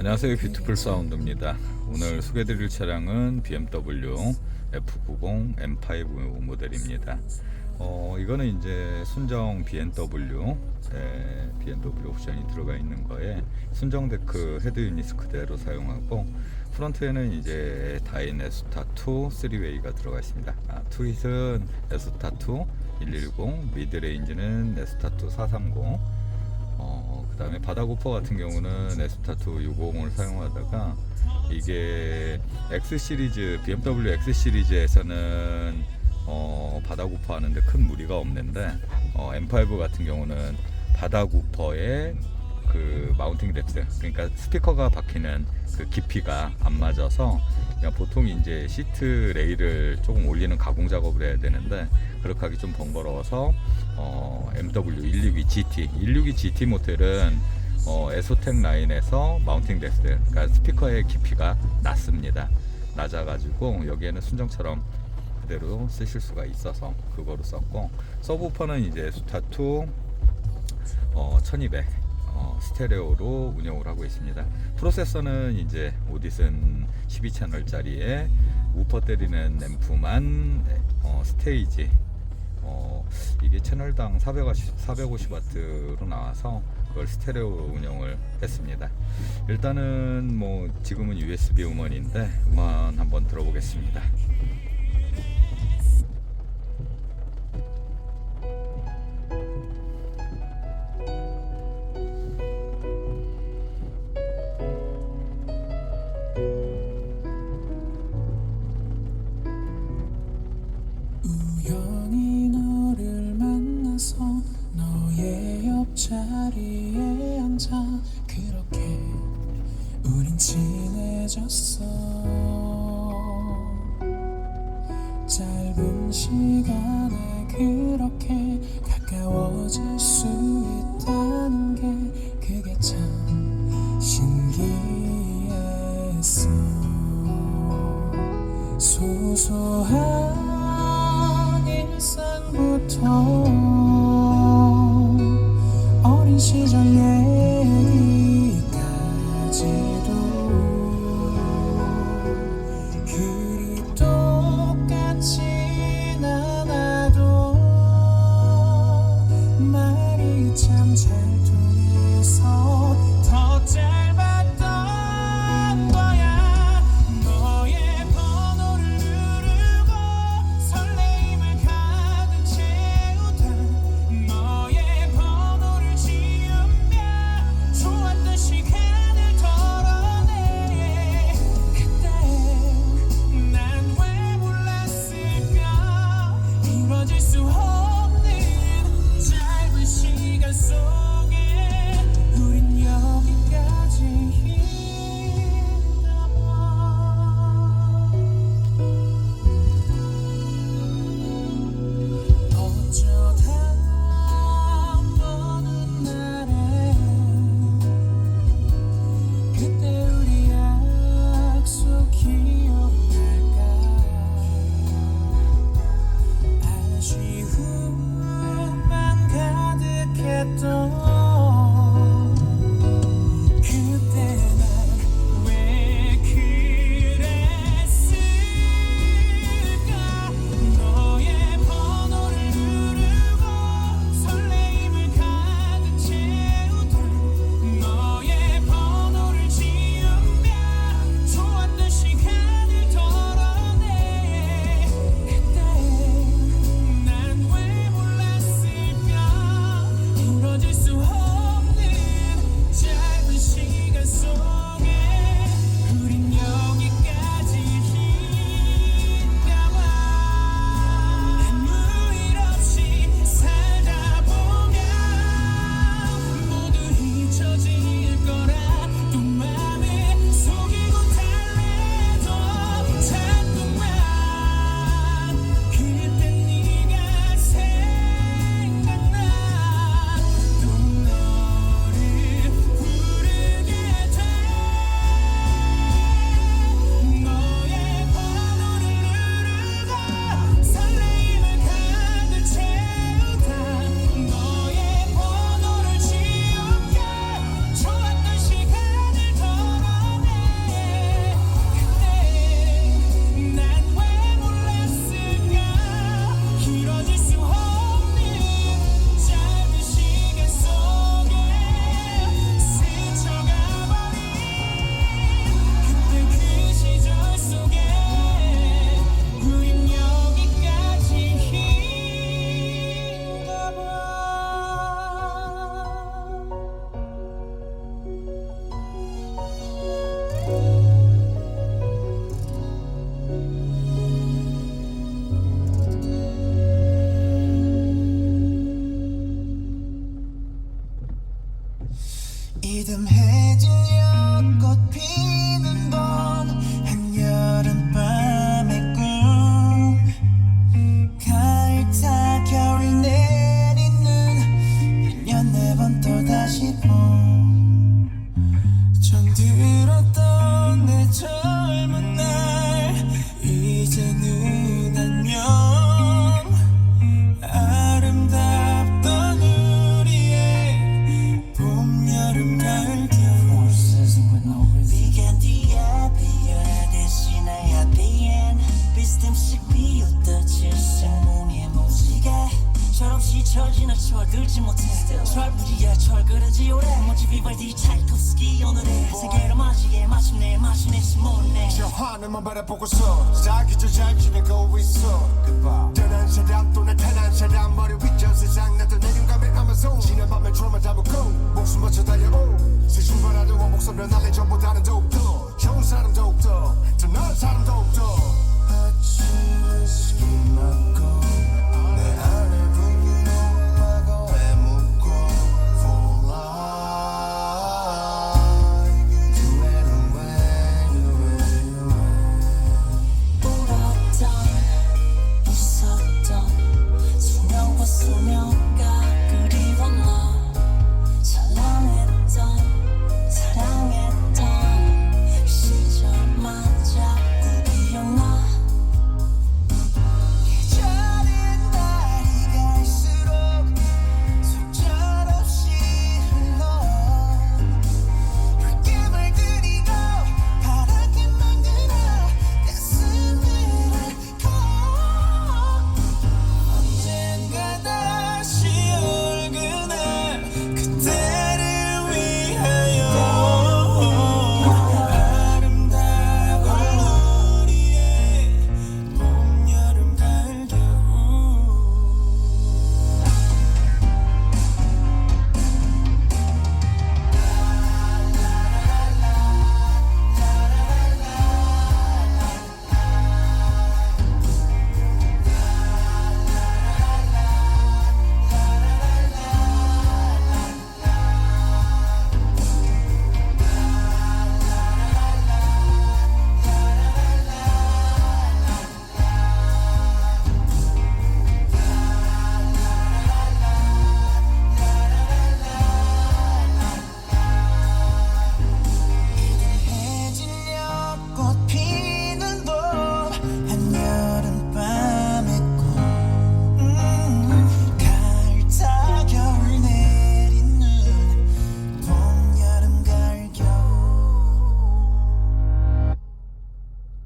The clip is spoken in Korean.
안녕하세요. 뷰티풀 사운드입니다. 오늘 소개드릴 차량은 BMW F90 M5 모델입니다. 어, 이거는 이제 순정 BMW 에, BMW 옵션이 들어가 있는 거에 순정 데크 헤드 유닛 그대로 사용하고 프론트에는 이제 다인 에스타 2 3웨이가 들어가 있습니다. 아, 투잇은 에스타 2 110 미드레인지는 에스타 2 430 어, 그 다음에 바다고퍼 같은 경우는 에스타2 60을 사용하다가 이게 X 시리즈 BMW X 시리즈에서는 어, 바다고퍼 하는데 큰 무리가 없는데 어, M5 같은 경우는 바다고퍼의 그 마운팅 뎁스 그러니까 스피커가 박히는 그 깊이가 안 맞아서 그냥 보통 이제 시트 레일을 조금 올리는 가공 작업을 해야 되는데 그렇게 하기 좀 번거로워서 어, MW 162 GT 162 GT 모델은 어, 에소텍 라인에서 마운팅 뎁스 그러니까 스피커의 깊이가 낮습니다. 낮아가지고 여기에는 순정처럼 그대로 쓰실 수가 있어서 그거로 썼고 서브우퍼는 이제 스타2 어, 1200 어, 스테레오로 운영을 하고 있습니다. 프로세서는 이제 오디슨 12채널짜리에 우퍼 때리는 앰프만 어, 스테이지 어, 이게 채널당 450, 450와트로 나와서 그걸 스테레오로 운영을 했습니다. 일단은 뭐 지금은 USB 음원인데 음원 한번 들어보겠습니다. 너의 옆자리에 앉아 그렇게 우린 친해졌어. 짧은 시간에 그렇게 가까워질 수 있다 스듬씩 비웃듯이 생문의 무지개 철없이 철지나 철들지 못해. 철부지에 철그러지 오래. 먼지 비발디 차이콥스키 오늘의 세계로 맞이해 마침내 마침내 심었네. 저 하늘만 바라보고서 자기도 잘 지내고 있어